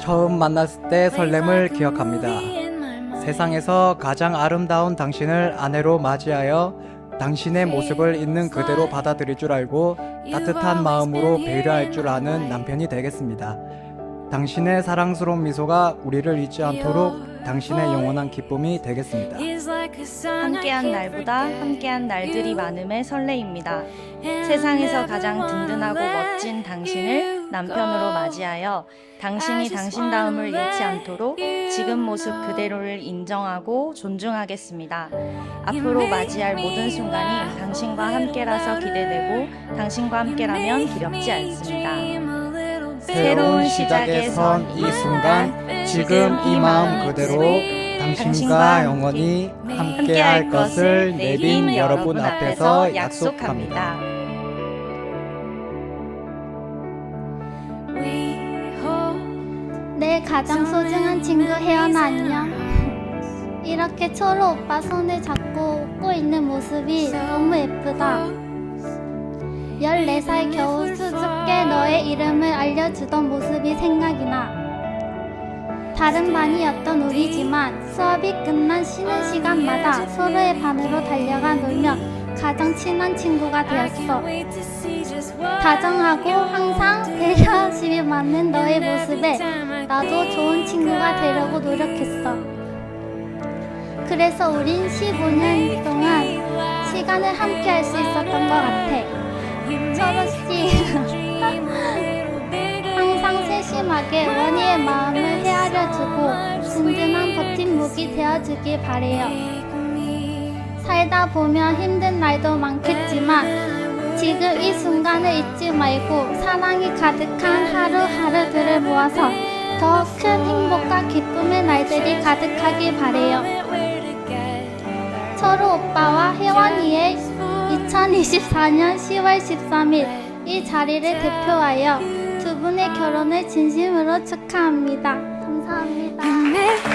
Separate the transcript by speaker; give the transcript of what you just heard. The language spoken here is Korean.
Speaker 1: 처음 만났을 때 설렘을 기억합니다. 세상에서 가장 아름다운 당신을 아내로 맞이하여 당신의 모습을 있는 그대로 받아들일 줄 알고 따뜻한 마음으로 배려할 줄 아는 남편이 되겠습니다. 당신의 사랑스러운 미소가 우리를 잊지 않도록 당신의 영원한 기쁨이 되겠습니다.
Speaker 2: Is like a sun
Speaker 3: 함께한
Speaker 2: I
Speaker 3: 날보다. 함께한 날들이 많음에 설레입니다. 세상에서 가장 든든하고 멋진 당신을 남편으로 맞이하여 당신이 당신다움을 잃지 않도록 지금 모습 그대로를 인정하고 존중하겠습니다. 앞으로 맞이할 모든 순간이 당신과 함께라서 기대되고 당신과 함께라면 기렵지 않습니다.
Speaker 1: 새로운 시작에 선 이 순간 지금 이 마음 그대로 당신과 영원히 함께할 것을 내린 여러분 앞에서 약속합니다.
Speaker 4: 내 가장 소중한 친구 혜연아 안녕. 이렇게 초로 오빠 손을 잡고 웃고 있는 모습이 너무 예쁘다. 14살 겨우 수줍게 너의 이름을 알려주던 모습이 생각이 나. 다른 반이었던 우리지만 수업이 끝난 쉬는 시간마다 서로의 반으로 달려가 놀며 가장 친한 친구가 되었어. 다정하고 항상 배려심이 많은 너의 모습에 나도 좋은 친구가 되려고 노력했어. 그래서 우린 15년 동안 시간을 함께 할 수 있었던 것 같아. 씨, 항상 세심하게 원희의 마음을 헤아려주고 든든한 버팀목이 되어주길 바래요. 살다 보면 힘든 날도 많겠지만 지금 이 순간을 잊지 말고 사랑이 가득한 하루하루들을 모아서 더 큰 행복과 기쁨의 날들이 가득하길 바래요. 철우 오빠와 혜원이의 2024년 10월 13일 이 자리를 대표하여 두 분의 결혼을 진심으로 축하합니다. 감사합니다.